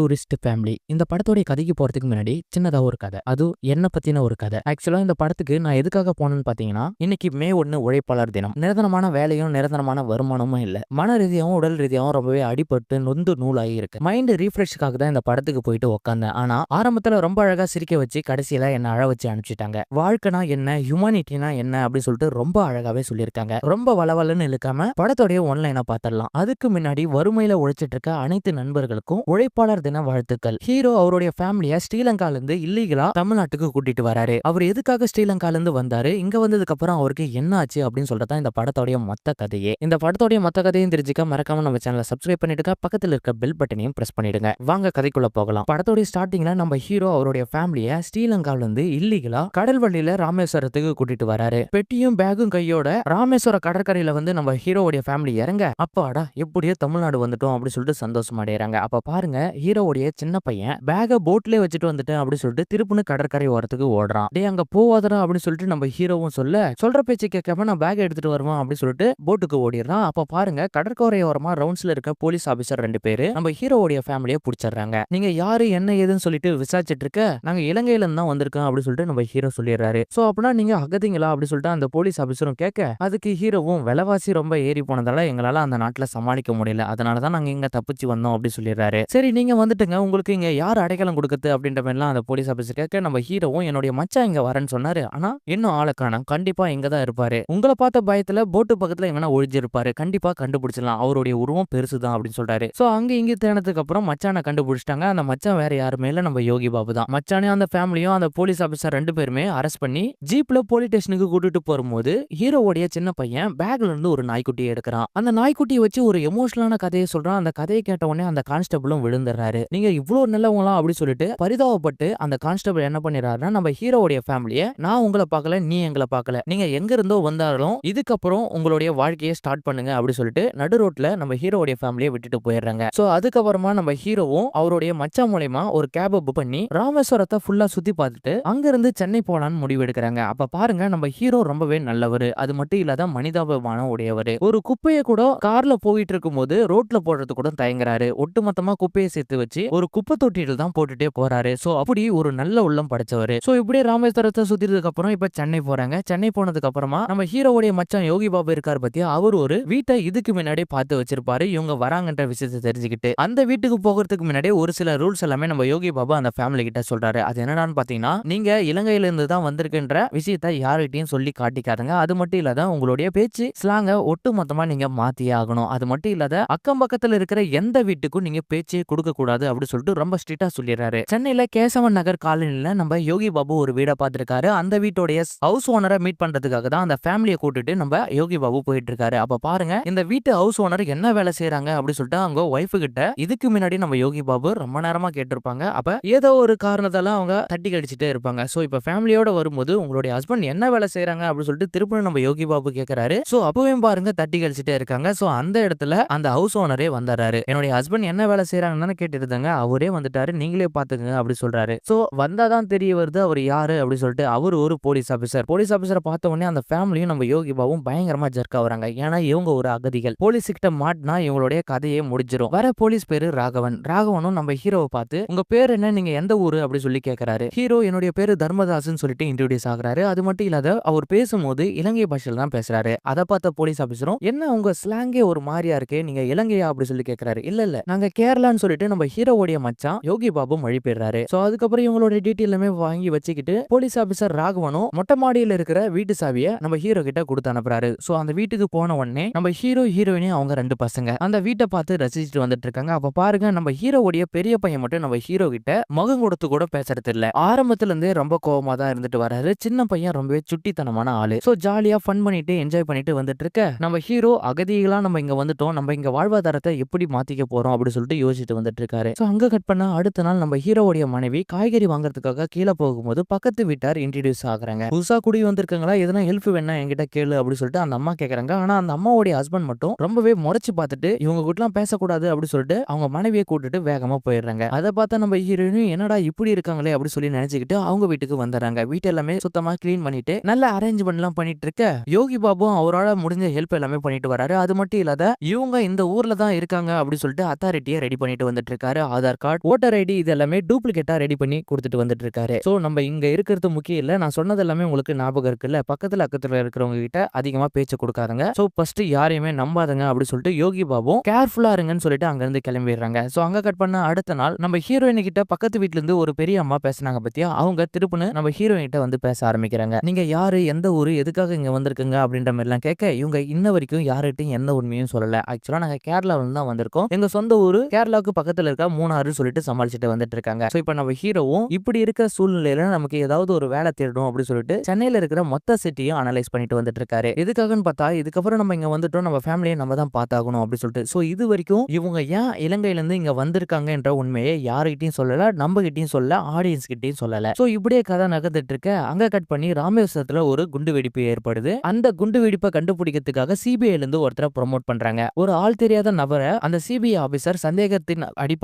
Tourist family இந்த படத்தோடைய கதைக்கு போறதுக்கு முன்னாடி சின்னதா ஒரு கதை. அது என்ன பத்தின ஒரு கதை. ஆக்சுவலா இந்த படத்துக்கு நான் எதுக்காக போனேன்னு பாத்தீங்கன்னா இன்னைக்கு மே ஒன்று உழைப்பாளர் தினம். நிரந்தரமான வேலையும் நிரந்தரமான வருமானமும் இல்ல. மன ரீதியாவும் உடல் ரீதியாவும் ரொம்பவே அடிபட்டு நொந்து நூலாகி இருக்கு. மைண்ட் ரீஃப்ரெஷ்க்காக தான் இந்த படத்துக்கு போயிட்டு உட்காந்தேன் ஆனா ஆரம்பத்துல ரொம்ப அழகா சிரிக்க வச்சு கடைசியில என்ன அழ வச்சு அனுப்பிச்சிட்டாங்க. வாழ்க்கைனா என்ன ஹியூமனிட்டினா என்ன அப்படின்னு சொல்லிட்டு ரொம்ப அழகாவே சொல்லியிருக்காங்க. ரொம்ப வளவலன்னு இழுக்காம படத்தோடைய ஒன்லைனை பார்த்துடலாம் அதுக்கு முன்னாடி வறுமையில உழைச்சிட்டு இருக்க அனைத்து நண்பர்களுக்கும் உழைப்பாளர் தின வாழ்த்துக்கள். ஹீரோ அவருடைய ஃபேமிலிய ஸ்ரீலங்கால இருந்து இல்லீகலா தமிழ்நாட்டுக்கு கூட்டிட்டு வராரு. அவர் எதுக்காக ஸ்ரீலங்கால இருந்து வந்தாரு? இங்க வந்ததுக்கு அப்புறம் அவருக்கு என்ன ஆச்சு அப்படின்னு சொல்றதா இந்த படத்தோடைய மொத்த கதையே. இந்த படத்தோடைய மொத்த கதையும் தெரிஞ்சுக்க மறக்காம நம்ம சேனலை சப்ஸ்கிரைப் பண்ணிடுங்க. பக்கத்துல இருக்க பெல் பட்டனையும் பிரஸ் பண்ணிடுங்க. வாங்க கதைக்குள்ள போகலாம். படத்தோடைய ஸ்டார்டிங்ல நம்ம ஹீரோ அவருடைய ஃபேமிலிய ஸ்ரீலங்கால இருந்து இல்லீகலா கடல் வழியில ராமேஸ்வரத்துக்கு கூட்டிட்டு வராரு. பெட்டியும் பேகும் கையோட ராமேஸ்வர கடற்கரையில வந்து நம்ம ஹீரோவுடைய ஃபேமிலி இறங்க. அப்பாடா எப்படியோ தமிழ்நாடு வந்துட்டோம் அப்படின்னு சொல்லிட்டு சந்தோஷம் அடையறாங்க. அப்ப பாருங்க ஹீரோவுடைய சின்ன பையன் பேக போட்லயே வச்சுட்டு வந்துட்டேன் அப்படின்னு சொல்லிட்டு திருப்புன்னு கடற்கரை ஓரத்துக்கு ஓடுறான். டே அங்க போவாதடா அப்படின்னு சொல்லிட்டு நம்ம ஹீரோவும் சொல்ல சொல்ற பேச்சு கேட்காம நான் பேக் எடுத்துட்டு வருவான் அப்படின்னு சொல்லிட்டு போட்டுக்கு ஓடிடுறான். அப்ப பாருங்க கடற்கரை ஓரமா ரவுண்ட்ஸ்ல இருக்க போலீஸ் ஆபீசர் ரெண்டு பேரு நம்ம ஹீரோவுடைய ஃபேமிலியை பிடிச்சிடுறாங்க. நீங்க யாரு என்ன ஏதுன்னு சொல்லிட்டு விசாரிச்சிட்டு இருக்க நாங்க இலங்கையில இருந்தா தான் வந்திருக்கோம் அப்படின்னு சொல்லிட்டு நம்ம ஹீரோ சொல்லிடுறாரு. சோ அப்படின்னா நீங்க அகதிங்களா அப்படின்னு சொல்லிட்டு அந்த போலீஸ் ஆபீசரும் கேட்க அதுக்கு ஹீரோவும் விலைவாசி ரொம்ப ஏறி போனதால எங்களால அந்த நாட்டுல சமாளிக்க முடியல. அதனாலதான் நாங்க இங்க தப்பிச்சு வந்தோம் அப்படின்னு சொல்லிடுறாரு. சரி நீங்க வந்துட்டுங்க உங்களுக்கு இங்கே யார் அடைக்கலம் கொடுக்குது? அப்படின்ற மாதிரிலாம் அந்த போலீஸ் ஆஃபீஸர் கேட்க நம்ம ஹீரோவும் என்னுடைய மச்சான் இங்கே வரேன்னு சொன்னாரு. ஆனால் இன்னும் ஆளை காணோம். கண்டிப்பா இங்கே தான் இருப்பாரு. உங்களை பார்த்த பயத்தில் போட்டு பக்கத்தில் எங்கன்னா ஒழிஞ்சிருப்பாரு கண்டிப்பா கண்டுபிடிச்சிடலாம். அவருடைய உருவம் பெருசு தான் அப்படின்னு சொல்றாரு. ஸோ அங்கே இங்கே தேனதுக்கு அப்புறம் மச்சானை கண்டுபிடிச்சிட்டாங்க. அந்த மச்சான் வேற யாருமே இல்லை. நம்ம யோகி பாபு தான். மச்சானே அந்த ஃபேமிலியும் அந்த போலீஸ் ஆஃபீஸர் ரெண்டு பேருமே அரெஸ்ட் பண்ணி ஜீப்ல போலீஸ் ஸ்டேஷனுக்கு கூட்டிட்டு போகும்போது ஹீரோவுடைய சின்ன பையன் பேக்ல இருந்து ஒரு நாய்க்குட்டியை எடுக்கிறான். அந்த நாய்க்குட்டியை வச்சு ஒரு எமோஷனலான கதையை சொல்றான். அந்த கதையை கேட்ட உடனே அந்த கான்ஸ்டபிளும் விழுந்துடுறாரு. நீங்க இவ்வளவு நல்லவங்களா அப்படி சொல்லிட்டு பரிதாபப்பட்டு அந்த கான்ஸ்டபிள் என்ன பண்ணிடுறாருன்னா நம்ம ஹீரோவுடைய ஃபேமிலியை நான் உங்களை பார்க்கல நீ எங்களை பார்க்கல. நீங்க எங்க இருந்தோ வந்தாலும் இதுக்கப்புறம் உங்களுடைய வாழ்க்கையை ஸ்டார்ட் பண்ணுங்க அப்படி சொல்லிட்டு நடு ரோட்ல நம்ம ஹீரோவுடைய ஃபேமிலியை விட்டுட்டு போயிடுறாங்க. சோ அதுக்கப்புறமா நம்ம ஹீரோவும் அவருடைய மச்சான் மூலயமா ஒரு கேப் புக் பண்ணி ராமேஸ்வரத்தை ஃபுல்லா சுத்தி பார்த்துட்டு அங்க இருந்து சென்னை போலான்னு முடிவு எடுக்கிறாங்க. அப்ப பாருங்க நம்ம ஹீரோ ரொம்பவே நல்லவர். அது மட்டும் இல்லாத மனிதாபிமான உடையவர். ஒரு குப்பையை கூட கார்ல போயிட்டு இருக்கும்போது ரோட்ல போடுறது கூட தயங்குறாரு. ஒட்டுமொத்தமா குப்பையை சேர்த்து வச்சு ஒரு குப்பை தொட்டியில் தான் போட்டுட்டே போறாரு. சோ அப்படி ஒரு நல்ல உள்ளம் படைச்சவர். சோ இப்படியே ராமேஸ்வரத்தை சுத்தினதுக்கு அப்புறம் இப்ப சென்னை போறாங்க. சென்னை போனதுக்கு அப்புறமா நம்ம ஹீரோவுடைய மச்சான் யோகி பாபு இருக்காரு பத்தியா? அவர் ஒரு வீட்டை இதுக்கு முன்னாடி பார்த்து வச்சிருப்பாரு. இவங்க வராங்கன்ற விஷயத்தை தெரிஞ்சுக்கிட்டு அந்த வீட்டுக்கு போகிறதுக்கு முன்னாடி ஒரு சில ரூல்ஸ் எல்லாமே நம்ம யோகி பாபா அந்த ஃபேமிலி கிட்ட சொல்றாரு. அது என்னடான்னு பாத்தீங்கன்னா நீங்க இலங்கையில இருந்து தான் வந்திருக்குன்ற விஷயத்த யார்கிட்டயும் சொல்லி காட்டிக்காதுங்க. அது மட்டும் இல்லாத உங்களுடைய பேச்சு ஸ்லாங்க ஒட்டு மொத்தமா நீங்க மாத்தியே ஆகணும். அது மட்டும் இல்லாத அக்கம் பக்கத்துல இருக்கிற எந்த வீட்டுக்கும் நீங்க பேச்சே கொடுக்க கூடாது அப்படின்னு சொல்லிட்டு ரொம்ப ஸ்ட்ரிக்டா சொல்லிடுறாரு. சென்னையில கேசவன் நகர் காலனில நம்ம யோகி பாபு ஒரு வீடை பார்த்திருக்காரு. அந்த வீட்டோடைய ஹவுஸ் ஓனரை மீட் பண்றதுக்காக தான் அந்த ஃபேமிலியை கூட்டிட்டு நம்ம யோகி பாபு போயிட்டு இருக்காரு அப்ப பாருங்க இந்த வீட்டு ஹவுஸ் ஓனர் என்ன வேலை செய்யறாங்க அப்படின்னு சொல்லிட்டு அவங்க ஒய்ஃபு கிட்ட இதுக்கு முன்னாடி நம்ம யோகி பாபு ரொம்ப நேரமா கேட்டிருப்பாங்க. அப்ப ஏதோ ஒரு காரணத்தால அவங்க தட்டி கடிச்சிட்டே இருப்பாங்க. சோ இப்ப ஃபேமிலியோட வரும்போது உங்களுடைய ஹஸ்பண்ட் என்ன வேலை செய்யறாங்க அப்படின்னு சொல்லிட்டு திருப்பி நம்ம யோகி பாபு கேக்குறாரு. சோ அப்பவே பாருங்க தட்டி கழிச்சிட்டே இருக்காங்க. சோ அந்த இடத்துல அந்த ஹவுஸ் ஓனரே வந்துடுறாரு. என்னுடைய ஹஸ்பண்ட் என்ன வேலை செய்யறாங்கன்னு கேட்டுருந்தாங்க அவரே வந்துட்டாரு. நீங்களே பாத்துக்கங்க அப்படி சொல்றாரு. சோ வந்தாதான் தெரிய வருது அவர் யாரு அப்படி சொல்லிட்டு அவர் ஒரு போலீஸ் ஆபீசர் போலீஸ் ஆபீசரை பார்த்த உடனே அந்த ஃபேமிலியும் நம்ம யோகி பாபும் பயங்கரமா ஜர்க் ஆகுறாங்க. ஏன்னா இவங்க ஒரு அகதிகள். போலீஸ் கிட்ட மாட்டினா இவங்களுடைய கதையே முடிஞ்சிரும். வர போலீஸ் பேரு ராகவன். ராகவனும் நம்ம ஹீரோவை பார்த்து உங்க பேர் என்ன? நீங்க எந்த ஊரு? அப்படி சொல்லி கேட்கிறாரு ஹீரோ என்னுடைய பேரு தர்மதாசன் சொல்லிட்டு இன்ட்ரோடியூஸ் ஆகுறாரு. அது மட்டும் இல்லாத அவர் பேசும்போது இலங்கை பாஷையில தான் பேசுறாரு. அதை பார்த்த போலீஸ் ஆபீசரும் என்ன உங்க ஸ்லாங்கே ஒரு மாதிரியா இருக்கு? நீங்க இலங்கையா? அப்படி சொல்லி கேட்கிறாரு இல்ல இல்ல. நாங்க கேரளான்னு சொல்லிட்டு நம்ம ஹீரோவுடைய மச்சான் யோகி பாபு மொழி போயிடுறாரு. சோ அதுக்கப்புறம் இவங்களோட டீட்டெயில் எல்லாமே வாங்கி வச்சுக்கிட்டு போலீஸ் ஆபீசர் ராகவனும் மொட்டை மாடியில் இருக்கிற வீட்டு சாவியை நம்ம ஹீரோ கிட்ட கொடுத்து அனுப்புறாரு. சோ அந்த வீட்டுக்கு போன உடனே நம்ம ஹீரோ ஹீரோயினும் அவங்க ரெண்டு பசங்க. அந்த வீட்டை பார்த்து ரசிச்சுட்டு வந்துட்டு இருக்காங்க. அப்ப பாருங்க நம்ம ஹீரோவுடைய பெரிய பையன் மட்டும் நம்ம ஹீரோ கிட்ட மகம் கொடுத்து கூட பேசுறது இல்ல. ஆரம்பத்துல இருந்தே ரொம்ப கோபமா தான் இருந்துட்டு வராரு. சின்ன பையன் ரொம்பவே சுட்டித்தனமான ஆளு. சோ ஜாலியா ஃபன் பண்ணிட்டு என்ஜாய் பண்ணிட்டு வந்துட்டு இருக்க நம்ம ஹீரோ அகதிகளா நம்ம இங்க வந்துட்டோம். நம்ம இங்க வாழ்வாதாரத்தை எப்படி மாத்திக்க போறோம் அப்படின்னு சொல்லிட்டு யோசிச்சுட்டு வந்துட்டு இருக்காரு சோ அங்க கட் பண்ண அடுத்த நாள் நம்ம ஹீரோவுடைய மனைவி காய்கறி வாங்குறதுக்காக கீழே போகும்போது பக்கத்து வீட்டார் இன்ட்ரடியூஸ் ஆகுறாங்க. புதுசா குடி வந்திருக்காங்களா? எதனா ஹெல்ப் வேணா என்கிட்ட கேளு அப்படின்னு சொல்லிட்டு அந்த அம்மா கேக்குறாங்க. ஆனா அந்த அம்மாவுடைய ஹஸ்பண்ட் மட்டும் ரொம்பவே முறைச்சு பார்த்துட்டு இவங்க கூட்டலாம் பேசக்கூடாது அப்படின்னு சொல்லிட்டு அவங்க மனைவியை கூட்டிட்டு வேகமா போயிடுறாங்க. அதை பார்த்தா நம்ம ஹீரோயினும் என்னடா இப்படி இருக்காங்களே அப்படின்னு சொல்லி நினைச்சுக்கிட்டு அவங்க வீட்டுக்கு வந்துடுறாங்க. வீட்டு எல்லாமே சுத்தமா க்ளீன் பண்ணிட்டு நல்ல அரேஞ்ச்மெண்ட் எல்லாம் பண்ணிட்டு இருக்க யோகி பாபும் அவரால் முடிஞ்ச ஹெல்ப் எல்லாமே பண்ணிட்டு வராரு. அது மட்டும் இல்லாத இவங்க இந்த ஊர்ல தான் இருக்காங்க அப்படின்னு சொல்லிட்டு அத்தாரிட்டியை ரெடி பண்ணிட்டு வந்துட்டு இருக்காரு ஆதார் கார்டு ஓட்டர் ஐடி இது எல்லாமே டூப்ளிகேட்டா ரெடி பண்ணி கொடுத்துட்டு வந்துட்டு இருக்காரு சோ நம்ம இங்க இருக்கிறது முக்கியம் இல்ல. நான் சொன்னது எல்லாமே உங்களுக்கு ஞாபகம் இருக்குல்ல? பக்கத்துல அக்கத்துல இருக்கிறவங்க கிட்ட அதிகமா பேச்சு கொடுக்காதுங்க. சோ ஃபர்ஸ்ட் யாரையுமே நம்பாதங்க அப்படி சொல்லிட்டு யோகி பாபு கேர்ஃபுல்லா இருங்கன்னு சொல்லிட்டு அங்க இருந்து கிளம்பிடுறாங்க. சோ அங்க கட் பண்ண அடுத்த நாள் நம்ம ஹீரோயின் கிட்ட பக்கத்து வீட்ல இருந்து ஒரு பெரிய அம்மா பேசினாங்க பத்தியா? அவங்க திருப்புன்னு நம்ம ஹீரோயின் கிட்ட வந்து பேச ஆரம்பிக்கிறாங்க. நீங்க யாரு? எந்த ஊரு? எதுக்காக இங்க வந்திருக்குங்க? அப்படின்ற மாதிரி எல்லாம் கேட்க இவங்க இன்ன வரைக்கும் யாருகிட்டையும் எந்த உண்மையும் சொல்லல. ஆக்சுவலா நாங்க கேரளாவில தான் வந்திருக்கோம். எங்க சொந்த ஊர் கேரளாவுக்கு பக்கத்துல இருக்க? மூணாறு சொல்லிட்டு சமாளிச்சுட்டு வந்துட்டு இருக்காங்க சோ இப்போ நம்ம ஹீரோவும் இப்படி இருக்கிற சூழ்நிலையில நமக்கு ஏதாவது ஒரு வேலை தேடணும் அப்படின்னு சொல்லிட்டு சென்னையில இருக்கிற மொத்த சிட்டியும் அனலைஸ் பண்ணிட்டு வந்துட்டு இருக்காரு எதுக்காகன்னு பார்த்தா இதுக்கப்புறம் நம்ம இங்க வந்துட்டோம் நம்ம ஃபேமிலியை நம்ம தான் பார்த்தாகணும் அப்படின்னு சொல்லிட்டு. சோ இது வரைக்கும் இவங்க ஏன் இலங்கையில இருந்து இங்க வந்திருக்காங்க என்ற உண்மையை யாருகிட்டயும் சொல்லல நம்ம கிட்டையும் சொல்லல ஆடியன்ஸ் கிட்டையும் சொல்லல. சோ இப்படியே கதை நகர்ந்துட்டு இருக்க அங்க கட் பண்ணி ராமேஸ்வரத்துல ஒரு குண்டு வெடிப்பு ஏற்படுது. அந்த குண்டு வெடிப்பை கண்டுபிடிக்கிறதுக்காக சிபிஐல இருந்து ஒருத்தரை ப்ரொமோட் பண்றாங்க. ஒரு ஆள் தெரியாத நபரை அந்த சிபிஐ ஆபீசர் சந்தேகத்தின் அடிப்படையில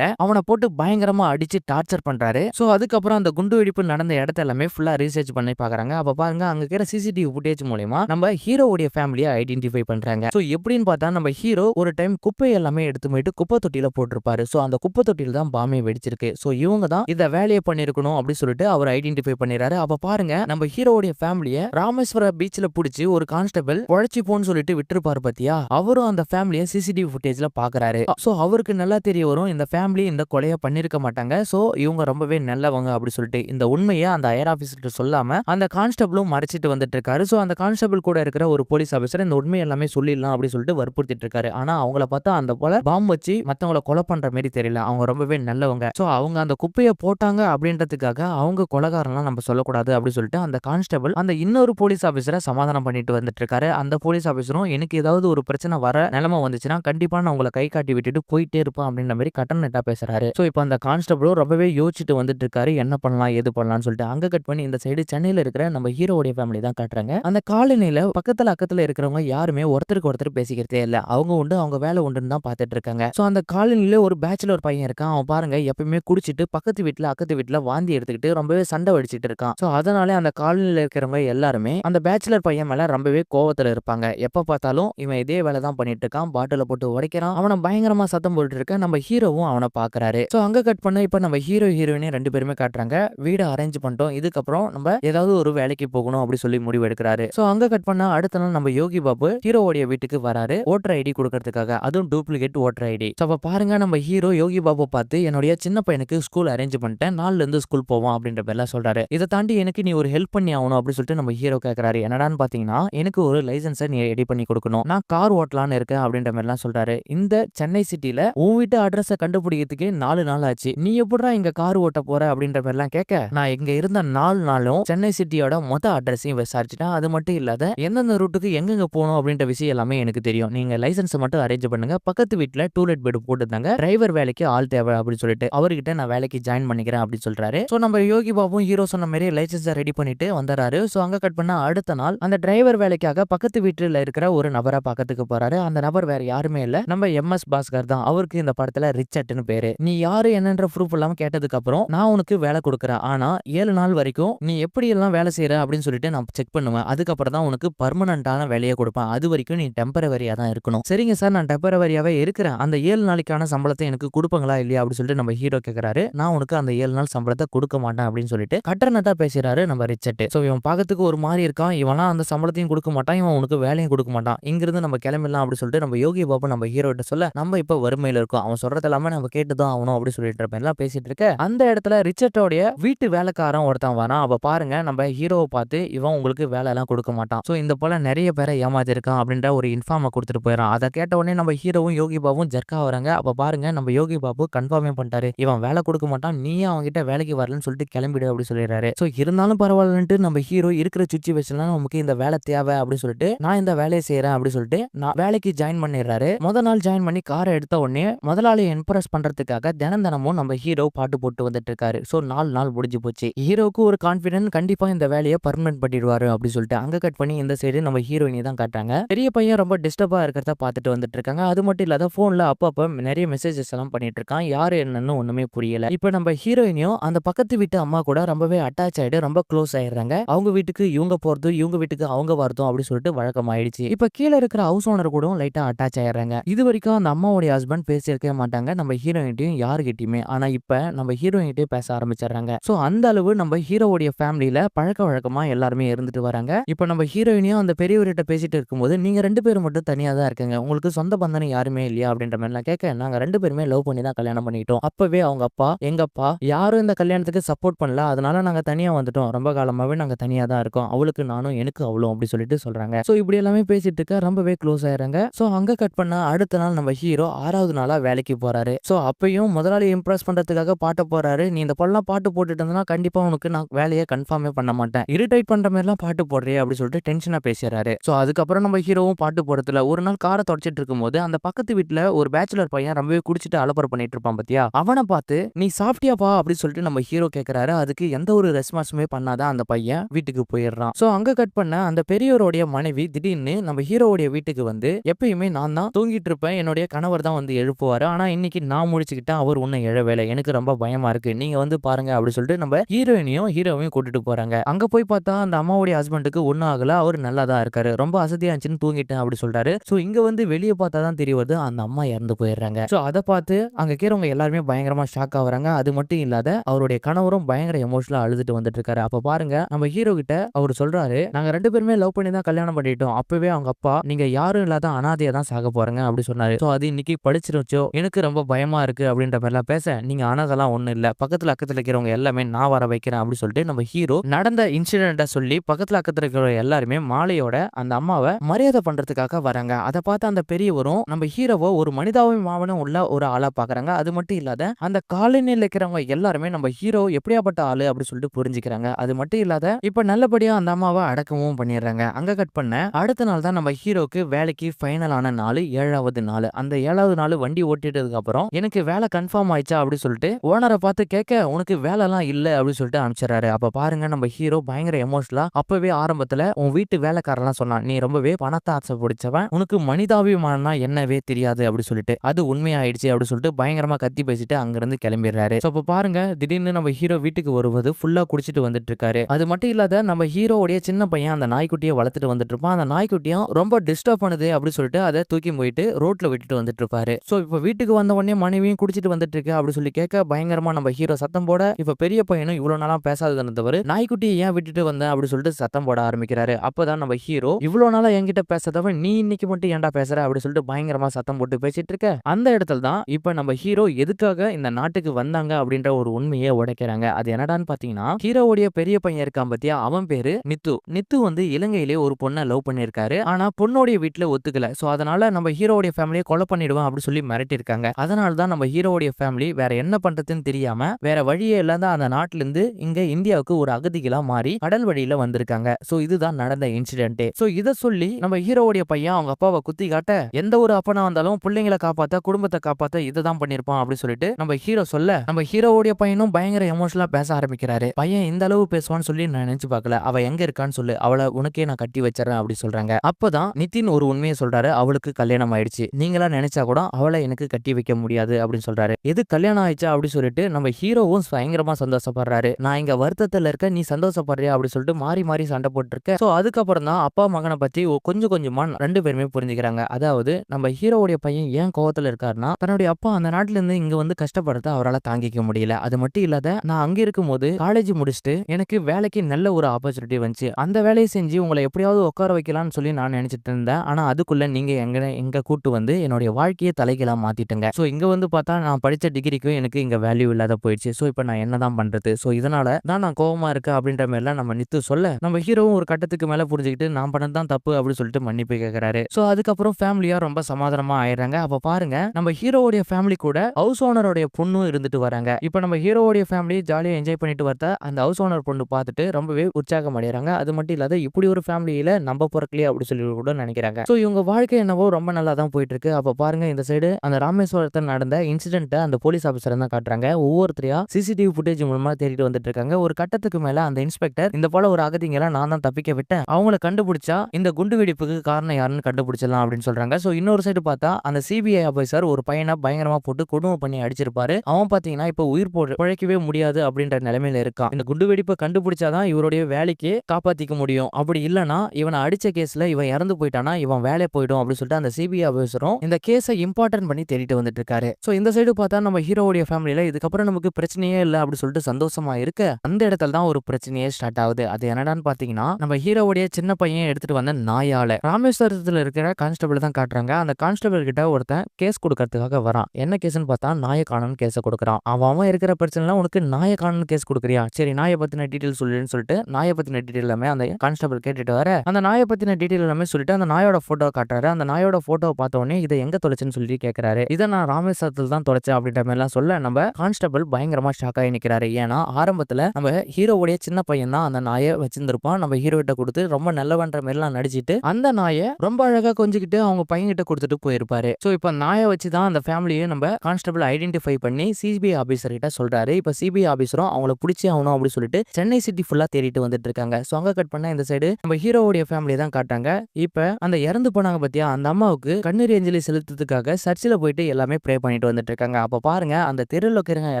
அவனை போட்டு பயங்கரமா அடிச்சு டார்ச்சர் பண்றாரு. சோ அதுக்கப்புறம் அந்த குண்டு வெடிப்பு நடந்த இடத்த எல்லாமே ஃபுல்லா ரீசர்ச் பண்ணி பாக்குறாங்க. அப்ப பாருங்க அங்க இருக்கிற சிசிடிவி ஃபுட்டேஜ் மூலயமா நம்ம ஹீரோவுடைய ஃபேமிலியை ஐடென்டிஃபை பண்றாங்க. சோ எப்படின்னு பார்த்தா நம்ம ஹீரோ ஒரு டைம் குப்பை எல்லாமே எடுத்து போயிட்டு குப்பை தொட்டியில போட்டிருப்பாரு. சோ அந்த குப்பை தொட்டியில தான் பாமே வெடிச்சிருக்கு. சோ இவங்க தான் இதை வேலையை பண்ணிருக்கணும் அப்படின்னு சொல்லிட்டு அவர் ஐடென்டிஃபை பண்ணிடுறாரு. அப்ப பாருங்க நம்ம ஹீரோவுடைய ஃபேமிலியை ராமேஸ்வர பீச்ல புடிச்சு ஒரு கான்ஸ்டபிள் உழைச்சி போன்னு சொல்லிட்டு விட்டுருப்பாரு பாத்தியா? அவரும் அந்த ஃபேமிலியை சிசிடிவி ஃபுட்டேஜ்ல பாக்குறாரு. சோ அவருக்கு நல்லா தெரிய வரும் இந்த ஃபேமிலி இந்த கொலையை பண்ணிருக்க மாட்டாங்க. ஸோ இவங்க ரொம்பவே நல்லவங்க அப்படி சொல்லிட்டு இந்த உண்மையை அந்த ஐயர் ஆஃபீஸர்கிட்ட சொல்லாம அந்த கான்ஸ்டபிளும் மறைச்சிட்டு வந்துட்டு இருக்காரு ஸோ அந்த கான்ஸ்டபிள் கூட இருக்கிற ஒரு போலீஸ் ஆஃபீஸர் இந்த உண்மை எல்லாமே சொல்லிடலாம் அப்படின்னு சொல்லிட்டு வற்புறுத்திட்டு இருக்காரு ஆனா அவங்கள பார்த்தா அந்த போல பாம்பு வச்சு மத்தவங்கள கொலை பண்ற மாதிரி தெரியல. அவங்க ரொம்பவே நல்லவங்க. ஸோ அவங்க அந்த குப்பையை போட்டாங்க அப்படின்றதுக்காக அவங்க கொலகாரம்லாம் நம்ம சொல்லக்கூடாது அப்படின்னு சொல்லிட்டு அந்த கான்ஸ்டபிள் அந்த இன்னொரு போலீஸ் ஆஃபீஸரை சமாதானம் பண்ணிட்டு வந்துட்டு இருக்காரு அந்த போலீஸ் ஆஃபீஸரும் எனக்கு ஏதாவது ஒரு பிரச்சனை வர நிலைமை வந்துச்சுன்னா கண்டிப்பா நான் உங்களை கை காட்டி விட்டுட்டு போயிட்டே இருப்பேன் அப்படின்ற மாதிரி கட்டன் நெட்டா பேசுறாரு. ஸோ இப்போ அந்த கான்ஸ்டபிளும் ரொம்பவே யோசிச்சுட்டு வந்துட்டு இருக்காரு என்ன பண்ணலாம் எது பண்ணலாம்னு சொல்லிட்டு அங்க கட் பண்ணி இந்த சைடு சென்னையில இருக்கிற நம்ம ஹீரோவுடைய ஃபேமிலி தான் காட்டுறாங்க. அந்த காலனியில பக்கத்துல அக்கத்துல இருக்கிறவங்க யாருமே ஒருத்தருக்கு ஒருத்தர் பேசிக்கிறதே இல்லை. அவங்க உண்டு அவங்க வேலை உண்டுன்னு தான் பார்த்துட்டு இருக்காங்க ஸோ அந்த காலனியில ஒரு பேச்சுலர் பையன் இருக்கான். அவன் பாருங்க எப்பயுமே குடிச்சிட்டு பக்கத்து வீட்டுல அக்கத்து வீட்டுல வாந்தி எடுத்துக்கிட்டு ரொம்பவே சண்டை வடிச்சிட்டு இருக்கான். ஸோ அதனாலே அந்த காலனில இருக்கிறவங்க எல்லாருமே அந்த பேச்சுலர் பையன் மேல ரொம்பவே கோவத்துல இருப்பாங்க. எப்ப பார்த்தாலும் இவன் இதே வேலை தான் பண்ணிட்டு இருக்கான் பாட்டில போட்டு உடைக்கிறான். அவனை பயங்கரமா சத்தம் போட்டு இருக்க நம்ம ஹீரோவும் அவனை பாக்குறாரு. சோ அங்க கட் பண்ண இப்ப நம்ம ஹீரோ ஹீரோயினே ரெண்டு பேருமே காட்டுறாங்க. வீடு அரேஞ்ச் பண்ணிட்டோம். இதுக்கப்புறம் நம்ம ஏதாவது ஒரு வேலைக்கு போகணும் அப்படி சொல்லி முடிவு எடுக்கிறாரு. சோ அங்க கட் பண்ண அடுத்த நாள் நம்ம யோகி பாபு ஹீரோவுடைய வீட்டுக்கு வராரு. ஓட்டர் ஐடி கொடுக்கறதுக்காக. அதுவும் டூப்ளிகேட் ஓட்டர் ஐடி. அப்ப பாருங்க நம்ம ஹீரோ யோகி பாபு பார்த்து என்னுடைய சின்ன பையனுக்கு ஸ்கூல் அரேஞ்ச் பண்ணிட்டேன். நாலுல இருந்து ஸ்கூல் போவோம் அப்படின்ற பேர்லாம் சொல்றாரு. இதை தாண்டி எனக்கு நீ ஒரு ஹெல்ப் பண்ணி ஆகணும் அப்படின்னு சொல்லிட்டு நம்ம ஹீரோ கேட்கறாரு என்னடான்னு பாத்தீங்கன்னா எனக்கு ஒரு லைசன்ஸை நீ ரெடி பண்ணி கொடுக்கணும். நான் கார் ஓட்டலான்னு இருக்கேன் அப்படின்ற மாதிரிலாம் சொல்றாரு. இந்த சென்னை சிட்டியில உன் வீட்டு அட்ரஸை கண்டுபிடிக்கிறதுக்கே நாலு நாள் ஆச்சு. நீ எப்படா இங்க கார் ஓட்ட போற? அப்படின்ற மாதிரிலாம் கேட்க நான் இங்க இருந்த நாலு நாளும் சென்னை சிட்டியோட மொத்த அட்ரஸையும் விசாரிச்சுட்டேன். அது மட்டும் இல்லாத எந்தெந்த ரூட்டுக்கு எங்கெங்க போகணும்? அப்படின்ற விஷயம் எல்லாமே எனக்கு தெரியும். நீங்க லைசன்ஸ் மட்டும் அரேஞ்ச் பண்ணுங்க. பக்கத்து வீட்டுல டூலெட் பெட் போட்டுருந்தாங்க டிரைவர் வேலைக்கு ஆள் தேவை அப்படின்னு சொல்லிட்டு அவர்கிட்ட நான் வேலைக்கு ஜாயின் பண்ணிக்கிறேன் அப்படின்னு சொல்றாரு. சோ நம்ம யோகி பாபும் ஹீரோ சொன்ன மாதிரி லைசன்ஸை ரெடி பண்ணிட்டு வந்துறாரு. சோ அங்க கட் பண்ண அடுத்த நாள் அந்த டிரைவர் வேலைக்காக பக்கத்து வீட்டுல இருக்கிற ஒரு நபரை பக்கத்துக்கு போறாரு. அந்த நபர் வேற யாருமே இல்ல. நம்ம எம் எஸ் பாஸ்கர் தான். அவருக்கு இந்த படத்துல ரிச்சர்ட்னு பேரு. நீ யாரு என்னன்ற ப்ரூஃப் இல்லாம கேட்டதுக்கு அப்புறம் நான் உனக்கு வேலை கொடுக்குறேன். ஆனா ஏழு நாள் வரைக்கும் நீ எப்படி எல்லாம் வேலை செய்யற அப்படின்னு சொல்லிட்டு நான் செக் பண்ணுவேன். அதுக்கப்புறம் தான் உனக்கு பர்மனண்டான வேலையை கொடுப்பேன். அது வரைக்கும் நீ டெம்பரவரியா தான் இருக்கணும். சரிங்க சார் நான் டெம்பரவரியாவே இருக்கிறேன். அந்த ஏழு நாளைக்கான சம்பளத்தை எனக்கு கொடுப்பங்களா இல்லையா அப்படின்னு சொல்லிட்டு நம்ம ஹீரோ கேக்குறாரு. நான் உனக்கு அந்த ஏழு நாள் சம்பளத்தை கொடுக்க மாட்டேன் அப்படின்னு சொல்லிட்டு கட்டணத்தா பேசுறாரு நம்ம ரிச்சர்ட் சோ இவன் பார்க்கறதுக்கு ஒரு மாதிரி இருக்கான். இவனா அந்த சம்பளத்தையும் கொடுக்க மாட்டான். இவன் உனக்கு வேலையும் கொடுக்க மாட்டான். இங்கிருந்து நம்ம கிளம்பிடலாம் அப்படின்னு சொல்லிட்டு நம்ம யோகி பாபு நம்ம ஹீரோ கிட்ட சொல்ல நம்ம இப்ப வறுமையில இருக்கோம். அவன் சொல்றது எல்லாமே நம்ம கேட்டுதான் ஆகணும் அப்படின்னு சொல்லிட்டு இருப்பேன் எல்லாம் பேசிட்டு இருக்க. அந்த இடத்துல ரிச்சர்ட்டோடைய வீட்டு வேலைக்காரன் ஒருத்தன் வரான். அவ பாருங்க நம்ம ஹீரோவை பார்த்து இவன் உங்களுக்கு வேலை எல்லாம் கொடுக்க மாட்டான். சோ இந்த போல நிறைய பேரை ஏமாத்திருக்கான் அப்படின்ற ஒரு இன்ஃபார்மை கொடுத்துட்டு போயிடறான் அதை கேட்ட உடனே நம்ம ஹீரோவும் யோகி பாபுவும் ஜர்க்கா வராங்க. அப்ப பாருங்க நம்ம யோகி பாபு கன்ஃபார்மே பண்ணிட்டாரு. இவன் வேலை கொடுக்க மாட்டான் நீயே அவங்க கிட்ட வேலைக்கு வரலன்னு சொல்லிட்டு கிளம்பிடு அப்படி சொல்லிடுறாரு. சோ இருந்தாலும் பரவாயில்லன்ட்டு நம்ம ஹீரோ இருக்கிற சுச்சுவேஷன்ல நமக்கு இந்த வேலை தேவை அப்படின்னு சொல்லிட்டு நான் இந்த வேலையை செய்யறேன் அப்படின்னு சொல்லிட்டு நான் வேலைக்கு ஜாயின் பண்ணிடுறாரு. முத நாள் ஜாயின் பண்ணி காரை எடுத்த உடனே முதலாளியை இம்ப்ரெஸ் பண்ணுறதுக்காக தினம் தினமும் நம்ம ஹீரோ பாட்டு போட்டு வந்துட்டு இருக்காரு. ஸோ நாலு நாள் முடிஞ்சு போச்சு. ஹீரோவுக்கு ஒரு கான்ஃபிடென்ட் கண்டிப்பாக இந்த வேலையை பர்மனன்ட் பண்ணிடுவாரு அப்படின்னு சொல்லிட்டு அங்கே கட் பண்ணி இந்த சைடு நம்ம ஹீரோயினி தான் காட்டுறாங்க. பெரிய பையன் ரொம்ப டிஸ்டர்பாக இருக்கிறத பார்த்துட்டு வந்துட்டு இருக்காங்க. அது மட்டும் இல்லாத ஃபோனில் அப்பப்போ நிறைய மெசேஜஸ் எல்லாம் பண்ணிட்டு இருக்கான். யாரு என்னன்னு ஒன்றுமே புரியல. இப்போ நம்ம ஹீரோயினியும் அந்த பக்கத்து வீட்டு அம்மா கூட ரொம்பவே அட்டாச் ஆகிட்டு ரொம்ப க்ளோஸ் ஆயிடுறாங்க. அவங்க வீட்டுக்கு இவங்க போகிறது இவங்க வீட்டுக்கு அவங்க வரதும் அப்படின்னு சொல்லிட்டு வழக்கம் ஆயிடுச்சு இப்போ கீழே இருக்கிற ஹவுஸ் ஓனர் கூட லைட்டாக அட்டாச் ஆயிடுறாங்க. இது வரைக்கும் அந்த அம்மாவுடைய ஹஸ்பண்ட் பேசியிருக்கவே மாட்டாங்க. நம்ம ஹீரோயின்ட்டையும் யாருக்கிட்டையுமே ஆனால் இப்போ நம்ம ஹீரோயின்ட்டே பேச ஆரம்பிச்சிடுறாங்க. ஸோ அந்த அளவு நம்ம ஹீரோவுடைய ஃபேமிலியில் பழக்க வழக்கமாக எல்லாருமே இருந்துட்டு வராங்க. இப்போ நம்ம ஹீரோயினையும் அந்த பெரியவர்கிட்ட பேசிட்டு இருக்கும்போது நீங்கள் ரெண்டு பேரும் மட்டும் தனியாக தான் இருக்கீங்க. உங்களுக்கு சொந்த பந்தனம் யாருமே இல்லையா அப்படின்ற மாதிரிலாம் கேட்க நாங்கள் ரெண்டு பேருமே லவ் பண்ணி தான் கல்யாணம் பண்ணிட்டோம். அப்போவே அவங்க அப்பா எங்கள் அப்பா யாரும் இந்த கல்யாணத்துக்கு சப்போர்ட் பண்ணல. அதனால நாங்கள் தனியாக வந்துட்டோம். ரொம்ப காலமாகவே நாங்கள் தனியாக தான் இருக்கோம். அவளுக்கு நானும் எனக்கு அவ்வளோ அப்படி சொல்லிட்டு சொல்கிறாங்க ஸோ இப்படி எல்லாமே பேசிட்டு இருக்க ரொம்பவே க்ளோஸ் ஆயிடுறாங்க. ஸோ அங்கே கட் பண்ண அடுத்த நாள் நம்ம ஹீரோ ஆறாவது நாளாக வேலைக்கு போறாரு ஸோ அப்பயும் முதலாளி இம்ப்ரெஸ் பண்றதுக்காக பாட்ட போறாரு. நீ இந்த பொல்லாம் பாட்டு போட்டுட்டு இருந்தனா கண்டிப்பா உனக்கு நான் வேலையை கன்ஃபார்மே பண்ண மாட்டேன். இரிட்டேட் பண்ற மாதிரிலாம் பாட்டு போடுறே அப்படின்னு சொல்லிட்டு டென்ஷனா பேசுறாரு ஸோ அதுக்கப்புறம் நம்ம ஹீரோவும் பாட்டு போடுறதுல ஒரு நாள் காரை தொடச்சிட்டு இருக்கும்போது அந்த பக்கத்து வீட்டுல ஒரு பேச்சுலர் பையன் ரொம்பவே குடிச்சிட்டு அலப்பற பண்ணிட்டு இருப்பான் பத்தியா? அவனை பார்த்து நீ சாப்பிட்டியாப்பா அப்படின்னு சொல்லிட்டு நம்ம ஹீரோ கேட்கறாரு அதுக்கு எந்த ஒரு ரெஸ்பான்ஸுமே பண்ணாதான் அந்த பையன் வீட்டுக்கு போயிடுறான். சோ அங்க கட் பண்ண அந்த பெரியவருடைய மனைவி திடீர்னு நம்ம ஹீரோவுடைய வீட்டுக்கு வந்து எப்பயுமே நான் தான் தூங்கிட்டு இருப்பேன். என்னுடைய கணவர் தான் வந்து எழுப்புவாரு. ஆனா இன்னைக்கு நான் முடிச்சுக்கிட்டேன் அவர் ஒன்றும் எழவேலை. எனக்கு ரொம்ப பயமா இருக்கு. நீங்க வந்து பாருங்க அப்படின்னு சொல்லிட்டு நம்ம ஹீரோயினையும் ஹீரோவையும் கூட்டிட்டு போறாங்க. அங்க போய் பார்த்தா அந்த அம்மாவுடைய ஹஸ்பண்டுக்கு ஒன்றும் ஆகல. அவர் நல்லா தான் இருக்காரு. ரொம்ப அசதியா இருந்துச்சுன்னு தூங்கிட்டேன் அப்படி சொல்றாரு. ஸோ இங்க வந்து வெளியே பார்த்தா தான் தெரிய வருது அந்த அம்மா இறந்து போயிடுறாங்க. ஸோ அதை பார்த்து அங்க இருக்கிறவங்க எல்லாருமே பயங்கரமா ஷாக் ஆகுறாங்க. அது மட்டும் இல்லாத அவருடைய கணவரும் பயங்கர எமோஷனலா அழுதுட்டு வந்துட்டு இருக்காரு. அப்ப பாருங்க நம்ம ஹீரோ கிட்ட அவர் சொல்றாரு நாங்க ரெண்டு பேருமே லவ் பண்ணி தான் கல்யாணம் பண்ணிட்டோம். அப்பவே அவங்க அப்பா நீங்க யாரும் இல்லாத அனாதையா தான் சாக போறாங்க அப்படி சொன்னாரு. ஸோ அது இன்னைக்கு படிச்சிருச்சோ எனக்கு ரொம்ப பயமாக இருக்குது அப்படின்ற மாதிரிலாம் பேச நீங்கள் ஆனதெல்லாம் ஒன்றும் இல்லை. பக்கத்தில் அக்கத்தில் இருக்கிறவங்க எல்லாமே நான் வர வைக்கிறேன் அப்படின்னு சொல்லிட்டு நம்ம ஹீரோ நடந்த இன்சிடென்ட்டை சொல்லி பக்கத்தில் அக்கத்தில் இருக்கிற எல்லாருமே மாலையோட அந்த அம்மாவை மரியாதை பண்ணுறதுக்காக வராங்க. அதை பார்த்து அந்த பெரியவரும் நம்ம ஹீரோவை ஒரு மனிதாபிமானம் உள்ள ஒரு ஆளாக பார்க்குறாங்க அது மட்டும் இல்லாத அந்த காலனியில் இருக்கிறவங்க எல்லாருமே நம்ம ஹீரோ எப்படியாப்பட்ட ஆளு அப்படி சொல்லிட்டு புரிஞ்சுக்கிறாங்க. அது மட்டும் இல்லாத இப்ப நல்லபடியா அந்த அம்மாவை அடக்கமும் பண்ணிடுறாங்க. அங்க கட் பண்ண அடுத்த நாள் தான் நம்ம ஹீரோக்கு வேலைக்கு ஃபைனலான நாள் ஏழாவது நாள். அந்த ஏழாவது நாள் வண்டி ஓட்டிட்டதுக்கு அப்புறம் எனக்கு வேலை கன்ஃபார்ம் ஆயிடுச்சா அப்படி சொல்லிட்டு ஓனரை பார்த்து கேட்க உனக்கு வேலைலாம் இல்ல அப்படின்னு சொல்லிட்டு அனுப்பிச்சிடறாரு. அப்ப பாருங்க நம்ம ஹீரோ பயங்கர எமோஷனலா அப்பவே ஆரம்பத்துல உன் வீட்டு வேலைக்காரெல்லாம் சொன்னான் நீ ரொம்பவே பணத்தை ஆசை பிடிச்சவன். உனக்கு மனிதாபிமானம்னா என்னவே தெரியாது அப்படின்னு சொல்லிட்டு அது உண்மையாயிடுச்சு அப்படின்னு சொல்லிட்டு பயங்கரமா கத்தி பேசிட்டு அங்கிருந்து கிளம்பிடுறாரு. சோ அப்ப பாருங்க திடீர்னு நம்ம ஹீரோ வீட்டுக்கு வருவது ஃபுல்லா குடிச்சிட்டு வந்துட்டு இருக்காரு அது மட்டும் இல்லாத நம்ம ஹீரோவுடைய சின்ன பையன் அந்த நாய்க்குட்டியை வளர்த்துட்டு வந்துட்டு இருப்பான் அந்த நாய்க்குட்டியும் ரொம்ப டிஸ்டர்ப் பண்ணுது அப்படின்னு சொல்லிட்டு அதை தூக்கி போயிட்டு ரோட்ல விட்டுட்டு வந்துட்டு இருப்பாரு சோ இப்ப வீட்டுக்கு வந்த உடனே மனைவியும் குடிச்சிட்டு வந்துட்டு இருக்கு அப்படி சொல்லி கேட்க பயங்கரமா நம்ம ஹீரோ சத்தம் போட இப்ப பெரிய பையனும் இவ்வளவு நாளா பேசாதது இருந்தவர் நாய்க்குட்டியை ஏன் விட்டுட்டு வந்த? அப்படி சொல்லிட்டு சத்தம் போட ஆரம்பிக்கிறாரு. அப்பதான் நம்ம ஹீரோ இவ்வளவு நாளா என்கிட்ட பேசாதவன் நீ இன்னைக்கு மட்டும் ஏன்டா பேசுற? அப்படி சொல்லிட்டு பயங்கரமா சத்தம் போட்டு பேசிட்டு இருக்க. அந்த இடத்துல தான் இப்ப நம்ம ஹீரோ எதுக்காக இந்த நாட்டுக்கு வந்தாங்க அப்படின்ற ஒரு உண்மையை உடைக்கிறாங்க. அது என்னடான்னு பாத்தீங்கன்னா ஹீரோவுடைய பெரிய பையன் இருக்கான் பாத்தியா? அவன் பேரு நித்து. நித்து வந்து இலங்கையிலே ஒரு பொண்ணை லவ் பண்ணிருக்காரு ஆனா பொண்ணோடைய வீட்டுல ஒத்துக்கல. சோ அதனால நம்ம ஹீரோவுடைய ஃபேமிலியை கொலை பண்ணிடுவான் அப்படின்னு சொல்லி மிரட்டி இருக்காங்க அதனால தான் நம்ம ஹீரோவுடைய ஃபேமிலி வேற என்ன பண்றதுன்னு தெரியாம வேற வழியே இல்லாத அந்த நாட்டுல இருந்து இங்க இந்தியாவுக்கு ஒரு அகதிகளா மாறி கடல் வழியில வந்திருக்காங்க. சோ இதுதான் நடந்த இன்சிடென்ட் சோ இதை சொல்லி நம்ம ஹீரோவுடைய பையன் அவங்க அப்பாவை குத்தி காட்ட எந்த ஒரு அப்பனா வந்தாலும் பிள்ளைங்களை காப்பாத்த குடும்பத்தை காப்பாத்த இதை தான் பண்ணிருப்பான் அப்படின்னு சொல்லிட்டு நம்ம ஹீரோ சொல்ல நம்ம ஹீரோவுடைய பையனும் பயங்கர எமோஷனலா பேச ஆரம்பிக்கிறாரு. பையன் இந்த அளவு பேசுவான்னு சொல்லி நான் நினைச்சு பார்க்கல. அவ எங்க இருக்கான்னு சொல்லு. அவளை உனக்கே நான் கட்டி வச்சிடறேன் அப்படி சொல்றாங்க. அப்பதான் நிதின் ஒரு உண்மையை சொல்றாரு. அவளுக்கு கல்யாணம் ஆயிடுச்சு. நீங்களா நினைச்சா கூட அவளை எனக்கு கட்டி வைக்க முடியாது அப்படின்னு சொல்றாரு. எது கல்யாணம் ஆயிடுச்சா அப்படின்னு சொல்லிட்டு நம்ம ஹீரோவும் பயங்கரமா சந்தோஷப்படுறாரு. நான் இங்க வருத்தத்துல இருக்க நீ சந்தோஷப்படுறியா அப்படின்னு சொல்லிட்டு மாறி மாறி சண்டை போட்டுருக்க சோ அதுக்கப்புறம் தான் அப்பா மகனை பத்தி கொஞ்சம் கொஞ்சமா ரெண்டு பேருமே புரிஞ்சுக்கிறாங்க. அதாவது நம்ம ஹீரோவுடைய பையன் ஏன் கோவத்துல இருக்காருன்னா தன்னுடைய அப்பா அந்த நாட்டுல இருந்து இங்க வந்து கஷ்டப்படுறத அவரால் தாங்கிக்க முடியல. அது மட்டும் இல்லாத நான் அங்க இருக்கும்போது காலேஜ் முடிச்சுட்டு எனக்கு வேலைக்கு நல்ல ஒரு ஆப்பர்ச்சுனிட்டி வந்துச்சு. அந்த வேலையை செஞ்சு உங்களை எப்படியாவது உட்கார வைக்கலாம்னு சொல்லி நான் நினைச்சிட்டு இருந்தேன். ஆனா அதுக்குள்ள நீங்க எங்க எங்க கூட்டு வந்து என்னுடைய வாழ்க்கையை தலைகீழா மாத்திட்டுங்க. சோ இங்கே வந்து பார்த்தா நான் படித்த டிகிரிக்கும் எனக்கு இங்கே வேல்யூ இல்லாத போயிடுச்சு. ஸோ இப்போ நான் என்னதான் பண்ணுறது ஸோ இதனால தான் நான் கோவமாக இருக்கேன் அப்படின்ற மாதிரிலாம் நம்ம நித்து சொல்ல நம்ம ஹீரோவும் ஒரு கட்டத்துக்கு மேலே புரிஞ்சுக்கிட்டு நான் பண்ணது தான் தப்பு அப்படின்னு சொல்லிட்டு மன்னிப்பு கேட்கறாரு ஸோ அதுக்கப்புறம் ஃபேமிலியாக ரொம்ப சமாதானமாக ஆயிடுறாங்க. அப்போ பாருங்க நம்ம ஹீரோவுடைய ஃபேமிலி கூட ஹவுஸ் ஓனருடைய பொண்ணும் இருந்துட்டு வராங்க. இப்போ நம்ம ஹீரோவுடைய ஃபேமிலி ஜாலியாக என்ஜாய் பண்ணிட்டு வரத அந்த ஹவுஸ் ஓனர் பொண்ணு பார்த்துட்டு ரொம்பவே உற்சாகம் அடைகிறாங்க அது மட்டும் இல்லாத இப்படி ஒரு ஃபேமிலியில நம்ம பிறக்கலையே அப்படி சொல்லி கூட நினைக்கிறாங்க. ஸோ இவங்க வாழ்க்கை என்னவோ ரொம்ப நல்லா தான் போயிட்டு இருக்கு. அப்போ பாருங்க இந்த சைடு அந்த ராமேஸ்வரத்தை ராமேஸ்வரத்தில் நடந்த இன்சிடென்ட்டை அந்த போலீஸ் ஆஃபீஸர் தான் காட்டுறாங்க? ஒவ்வொருத்தரையா சிசிடிவி ஃபுட்டேஜ் மூலமா தேடிட்டு வந்துட்டு இருக்காங்க. ஒரு கட்டத்துக்கு மேல அந்த இன்ஸ்பெக்டர் இந்த போல ஒரு அகதிங்களை நான் தான் தப்பிக்க விட்டேன். அவங்கள கண்டுபிடிச்சா இந்த குண்டு வெடிப்புக்கு காரணம் யாருன்னு கண்டுபிடிச்சிடலாம் அப்படின்னு சொல்றாங்க. ஸோ இன்னொரு சைடு பார்த்தா அந்த சிபிஐ ஆஃபீஸர் ஒரு பையனை பயங்கரமா போட்டு கொடுமை பண்ணி அடிச்சிருப்பாரு. அவன் பாத்தீங்கன்னா இப்போ உயிர் போட்டு பிழைக்கவே முடியாது அப்படின்ற நிலைமையில இருக்கான். இந்த குண்டு வெடிப்பை கண்டுபிடிச்சாதான் இவருடைய வேலைக்கு காப்பாத்திக்க முடியும். அப்படி இல்லைனா இவனை அடிச்ச கேஸ்ல இவன் இறந்து போயிட்டானா இவன் வேலை போயிடும் அப்படின்னு சொல்லிட்டு அந்த சிபிஐ ஆஃபீஸரும் இந்த கேஸை இம்பார்ட்டன்ட் பண்ணி தேடிட்டு வந்துட்டு இருக்காரு. இருக்காரு. ஸோ இந்த சைடு பார்த்தா நம்ம ஹீரோவுடைய ஃபேமிலியில இதுக்கப்புறம் நமக்கு பிரச்சனையே இல்லை அப்படி சொல்லிட்டு சந்தோஷமா இருக்கு அந்த இடத்துல தான் ஒரு பிரச்சனையே ஸ்டார்ட் ஆகுது. அது என்னடான்னு பாத்தீங்கன்னா நம்ம ஹீரோவுடைய சின்ன பையன் எடுத்துட்டு வந்த நாயால ராமேஸ்வரத்துல இருக்கிற கான்ஸ்டபிள் தான் காட்டுறாங்க. அந்த கான்ஸ்டபிள் கிட்ட ஒருத்தன் கேஸ் கொடுக்கறதுக்காக வரான். என்ன கேஸ்னு பார்த்தா நாய காணன் கொடுக்குறான். அவன் அவன் இருக்கிற பிரச்சனை உனக்கு நாய காணன் கேஸ் கொடுக்குறியா? சரி நாயை பத்தின டீட்டெயில் சொல்லுன்னு சொல்லிட்டு நாயை பத்தின டீட்டெயில் எல்லாமே அந்த கான்ஸ்டபிள் கேட்டுட்டு வர அந்த நாயை பத்தின டீட்டெயில் எல்லாமே சொல்லிட்டு அந்த நாயோட போட்டோ காட்டுறாரு. அந்த நாயோட போட்டோ பார்த்த உடனே இதை எங்க தொலைச்சுன்னு சொல்லி கேட்கறாரு இதை நான் ராமேஸ்வரத்தில் தான் தொலைச்சேன் அப்படின்ற மாதிரி சொல்ல நம்ம கான்ஸ்டபிள் பயங்கரமா ஷாக் ஆகி நிற்கிறாரு ஏன்னா ஆரம்பத்துல நம்ம ஹீரோவுடைய சின்ன பையன் தான் அந்த நாயை வச்சிருந்திருப்பான். நம்ம ஹீரோ கிட்ட கொடுத்து ரொம்ப நல்லவன்ற மாதிரிலாம் நடிச்சிட்டு அந்த நாயை ரொம்ப அழகா கொஞ்சிக்கிட்டு அவங்க பையன் கிட்ட கொடுத்துட்டு போயிருப்பாரு. ஸோ இப்போ நாயை வச்சு தான் அந்த ஃபேமிலியை நம்ம கான்ஸ்டபிள் ஐடென்டிஃபை பண்ணி சிபிஐ ஆபீசர் கிட்ட சொல்றாரு. இப்போ சிபிஐ ஆபீசரும் அவங்கள பிடிச்சி ஆகணும் அப்படின்னு சொல்லிட்டு சென்னை சிட்டி ஃபுல்லா தேடிட்டு வந்துட்டு இருக்காங்க. ஸோ அங்க கட் பண்ண இந்த சைடு நம்ம ஹீரோவுடைய ஃபேமிலி தான் காட்டாங்க இப்போ அந்த இறந்து போனாங்க பத்தியா? அந்த அம்மாவுக்கு கண்ணீர் அஞ்சலி செலுத்துறதுக்காக சர்ச்சில் போயிட்டு எல்லாமே ப்ரே பண்ணிட்டு வந்துட்டு இருக்காங்க அப்போ பாருங்க அந்த தெருவில் இருக்கிறவங்க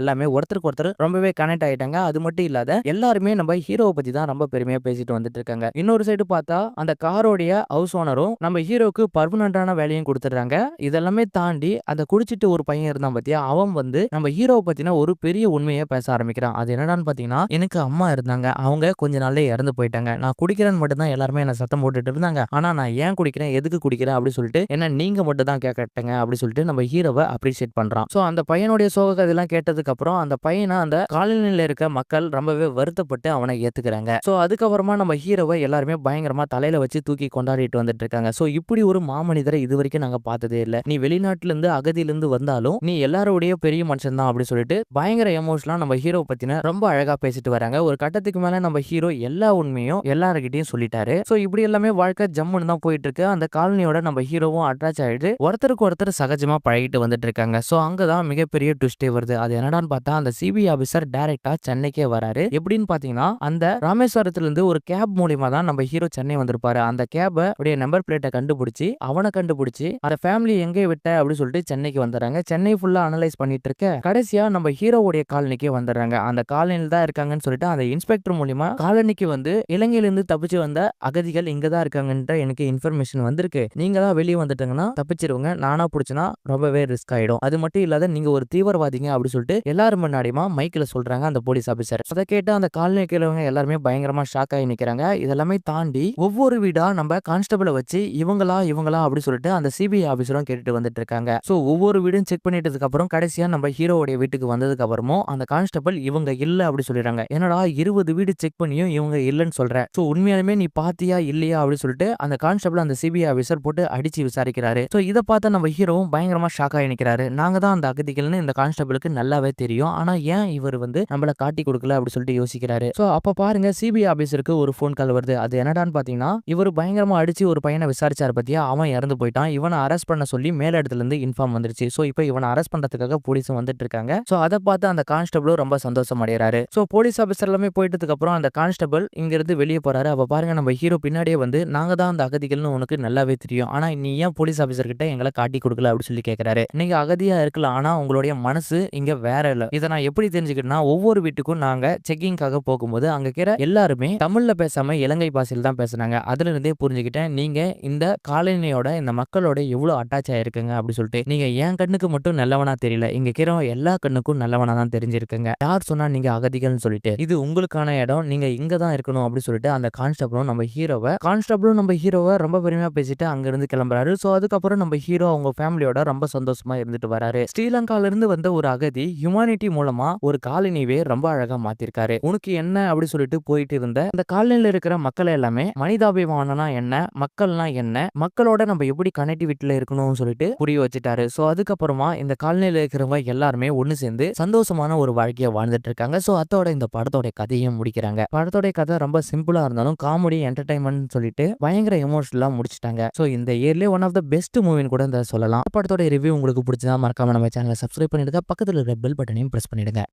எல்லாமே ஒருத்தருக்கு ஒருத்தர் ரொம்பவே கனெக்ட் ஆயிட்டாங்க. அது மட்டும் இல்லாத எல்லாருமே நம்ம ஹீரோவை பத்தி தான் ரொம்ப பெருமையா பேசிட்டு வந்துட்டு இருக்காங்க இன்னொரு சைடு பார்த்தா அந்த காரோடைய ஹவுஸ் ஓனரும் நம்ம ஹீரோக்கு பர்மனண்டான வேலையும் கொடுத்துட்றாங்க. இதெல்லாமே தாண்டி அதை குடிச்சிட்டு ஒரு பையன் இருந்தான் பாத்தியா? அவன் வந்து நம்ம ஹீரோவை பத்தின ஒரு பெரிய உண்மையை பேச ஆரம்பிக்கிறான். அது என்னடான்னு பாத்தீங்கன்னா எனக்கு அம்மா இருந்தாங்க. அவங்க கொஞ்ச நாள்ல இறந்து போயிட்டாங்க. நான் குடிக்கிறேன்னு மட்டும் தான் எல்லாருமே என்ன சத்தம் போட்டுட்டு இருந்தாங்க. ஆனா நான் ஏன் குடிக்கிறேன்? எதுக்கு குடிக்கிறேன்? அப்படின்னு சொல்லிட்டு என்ன நீங்க மட்டும் தான் கேட்கட்டங்க? அப்படி சொல்லிட்டு நம்ம ஹீரோவை அப்ரிஷியேட் பண்றான். சோ அந்த பையனுடைய சோக கதையெல்லாம் கேட்டதுக்கு அப்புறம் அந்த பையனை அந்த காலனியில் இருக்க மக்கள் ரொம்பவே வருத்தப்பட்டு அவனை ஏத்துக்கிறாங்க. சோ அதுக்கப்புறமா நம்ம ஹீரோவை எல்லாருமே பயங்கரமா தலையில வச்சு தூக்கி கொண்டாடிட்டு வந்துட்டு இருக்காங்க. சோ இப்படி ஒரு மாமனிதரை இது வரைக்கும் நாங்க பார்த்ததே இல்ல. நீ வெளிநாட்டுல இருந்து அகதியில இருந்து வந்தாலும் நீ எல்லாருடைய பெரிய மனுஷன் தான் அப்படி சொல்லிட்டு பயங்கர எமோஷனா நம்ம ஹீரோ பத்தின ரொம்ப அழகா பேசிட்டு வராங்க. ஒரு கட்டத்துக்கு மேல நம்ம ஹீரோ எல்லா உண்மையும் எல்லாருக்கிட்டையும் சொல்லிட்டாரு. சோ இப்படி எல்லாமே வாழ்க்கை ஜம்முன்னு தான் போயிட்டு இருக்கு. அந்த காலனியோட நம்ம ஹீரோவும் அட்டாச் ஆயிட்டு ஒருத்தருக்கு ஒருத்தர் சகஜமா பழகிட்டு வந்துட்டு இருக்காங்க அங்கே தான் மிகப்பெரிய ட்விஸ்டே வருது. அது என்னடான்னு பார்த்தா அந்த சிபிஐ ஆஃபீஸர் டைரக்டா சென்னைக்கே வராரு. எப்படின்னு பார்த்தீங்கன்னா அந்த ராமேஸ்வரத்துலேருந்து ஒரு கேப் மூலியமா தான் நம்ம ஹீரோ சென்னை வந்திருப்பாரு. அந்த கேபை அப்படியே நம்பர் பிளேட்டை கண்டுபிடிச்சி அவனை கண்டுபிடிச்சி அந்த ஃபேமிலி எங்கே விட்ட அப்படின்னு சொல்லிட்டு சென்னைக்கு வந்துடுறாங்க. சென்னை ஃபுல்லாக அனலைஸ் பண்ணிட்டு இருக்க கடைசியா நம்ம ஹீரோவுடைய காலனிக்கே வந்துடுறாங்க. அந்த காலனியில் தான் இருக்காங்கன்னு சொல்லிட்டு அந்த இன்ஸ்பெக்டர் மூலியமா காலனிக்கு வந்து இலங்கையில இருந்து தப்பிச்சு வந்த அகதிகள் இங்கே தான் இருக்காங்கன்ற எனக்கு இன்ஃபர்மேஷன் வந்திருக்கு. நீங்க தான் வெளியே வந்துட்டீங்கன்னா தப்பிச்சிருவங்க. நானா பிடிச்சினா ரொம்பவே ரிஸ்க் ஆயிடும் அது மட்டும் இல்லாத நீங்க ஒரு தீவிரவாதிங்க அப்படின்னு சொல்லிட்டு எல்லாரும் முன்னாடியுமா மைக்கில் சொல்றாங்க அந்த போலீஸ் ஆபீசர் அதை கேட்டு அந்த காலனி கீழவங்க எல்லாருமே பயங்கரமா ஷாக் ஆகி நிக்கிறாங்க. இதெல்லாமே தாண்டி ஒவ்வொரு வீடா நம்ம கான்ஸ்டபிளை வச்சு இவங்களா இவங்களா அப்படின்னு சொல்லிட்டு அந்த சிபிஐ ஆபீசரும் கேட்டுட்டு வந்துட்டு இருக்காங்க. ஸோ ஒவ்வொரு வீடும் செக் பண்ணிட்டதுக்கு அப்புறம் கடைசியா நம்ம ஹீரோவுடைய வீட்டுக்கு வந்ததுக்கு அப்புறமும் அந்த கான்ஸ்டபிள் இவங்க இல்லை அப்படி சொல்லிடுறாங்க. என்னடா இருபது வீடு செக் பண்ணியும் இவங்க இல்லைன்னு சொல்றேன் ஸோ உண்மையாலுமே நீ பாத்தியா இல்லையா அப்படின்னு சொல்லிட்டு அந்த கான்ஸ்டபிள் அந்த சிபிஐ ஆபீசர் போட்டு அடிச்சு விசாரிக்கிறாரு. ஸோ இதை பார்த்த நம்ம ஹீரோவும் பயங்கரமா ஷாக் ஆகி நினைக்கிறாரு. நாங்க தான் அந்த அகதிகள்னு இந்த கான்ஸ்டபிளுக்கு நல்லாவே தெரியும். ஆனா ஏன் இவர் வந்து நம்மள காட்டி கொடுக்கல அப்படின்னு சொல்லிட்டு யோசிக்கிறாரு. சோ அப்ப பாருங்க சிபிஐ ஆபீசருக்கு ஒரு ஃபோன் கால் வருது. அது என்னடான்னு பாத்தீங்கன்னா இவர் பயங்கரமா அடிச்சு ஒரு பையனை விசாரிச்சாரு பத்தியா? அவன் இறந்து போயிட்டான். இவனை அரெஸ்ட் பண்ண சொல்லி மேல இடத்துல இருந்து இன்ஃபார்ம் வந்துருச்சு. சோ இப்போ இவனை அரெஸ்ட் பண்றதுக்காக போலீஸும் வந்துட்டு இருக்காங்க. சோ அதை பார்த்து அந்த கான்ஸ்டபிளும் ரொம்ப சந்தோஷம் அடைகிறாரு சோ போலீஸ் ஆபீசர் எல்லாமே போயிட்டதுக்கு அப்புறம் அந்த கான்ஸ்டபிள் இங்க இருந்து வெளியே போறாரு. அப்ப பாருங்க நம்ம ஹீரோ பின்னாடியே வந்து நாங்க தான் அந்த அகதிகள்னு உனக்கு நல்லாவே தெரியும். ஆனா நீ ஏன் போலீஸ் ஆபீசர் கிட்ட எங்களை காட்டி கொடுக்கல? அப்படின்னு சொல்லி கேக்குறாரு. நீங்க அகதியாக இருக்கலாம். ஆனால் உங்களுடைய மனசு இங்கே வேற இல்லை. இதை நான் எப்படி தெரிஞ்சுக்கிட்டேன்னா ஒவ்வொரு வீட்டுக்கும் நாங்கள் செக்கிங்காக போகும்போது அங்கே இருக்கிற எல்லாருமே தமிழில் பேசாமல் இலங்கை பாஷையில் தான் பேசுனாங்க அதுல இருந்தே புரிஞ்சுக்கிட்டேன் நீங்கள் இந்த காலனியோட இந்த மக்களோட எவ்வளோ அட்டாச் ஆகிருக்குங்க அப்படின்னு சொல்லிட்டு. நீங்கள் என் கண்ணுக்கு மட்டும் நல்லவனா தெரியல. இங்கே இருக்கிற எல்லா கண்ணுக்கும் நல்லவனா தான் தெரிஞ்சிருக்குங்க. யார் சொன்னால் நீங்கள் அகதிகள்னு சொல்லிட்டு. இது உங்களுக்கான இடம். நீங்கள் இங்கே தான் இருக்கணும் அப்படின்னு சொல்லிட்டு அந்த கான்ஸ்டபிளும் நம்ம ஹீரோவை கான்ஸ்டபிளும் நம்ம ஹீரோவை ரொம்ப பெருமையாக பேசிட்டு அங்கேருந்து கிளம்புறாரு. ஸோ அதுக்கப்புறம் நம்ம ஹீரோ அவங்க ஃபேமிலியோட ரொம்ப சந்தோஷமாக இருந்துட்டு வராரு. ஸ்ரீலங்கால இருந்து வந்த ஒரு அகதி ஹியூமானிட்டி மூலமா ஒரு காலனிவே ரொம்ப அழகா மாத்திருக்காரு. உனக்கு என்ன அப்படி சொல்லிட்டு போயிட்டு இருந்த? அந்த காலனில இருக்கிற மக்களை எல்லாமே மனிதாபிமானம்னா என்ன? மக்கள்னா என்ன? மக்களோட நம்ம எப்படி கனெக்டிவிட்டில இருக்கணும்னு சொல்லிட்டு புரிய வச்சுட்டாரு. சோ அதுக்கப்புறமா இந்த காலனில இருக்கிறவங்க எல்லாருமே ஒண்ணு சேர்ந்து சந்தோஷமான ஒரு வாழ்க்கையை வாழ்ந்துட்டு இருக்காங்க. சோ அதோட இந்த படத்தோட கதையும் முடிக்கிறாங்க. படத்தோட கதை ரொம்ப சிம்பிளா இருந்தாலும் காமெடி என்டர்டைன்மெண்ட் சொல்லிட்டு பயங்கர எமோஷனலா முடிச்சிட்டாங்க. சோ இந்த இயர்லயே ஒன் ஆஃப் த பெஸ்ட் மூவின்னு கூட இந்த சொல்லலாம். படத்தோட ரிவ்யூ உங்களுக்கு பிடிச்சதா மறக்காமல் நம்ம சேனலை சப்ஸ்கிரைப் பண்ணிவிடுங்க பக்கத்தில் இருக்கிற பெல் பட்டனையும் பிரஸ் பண்ணிடுங்க.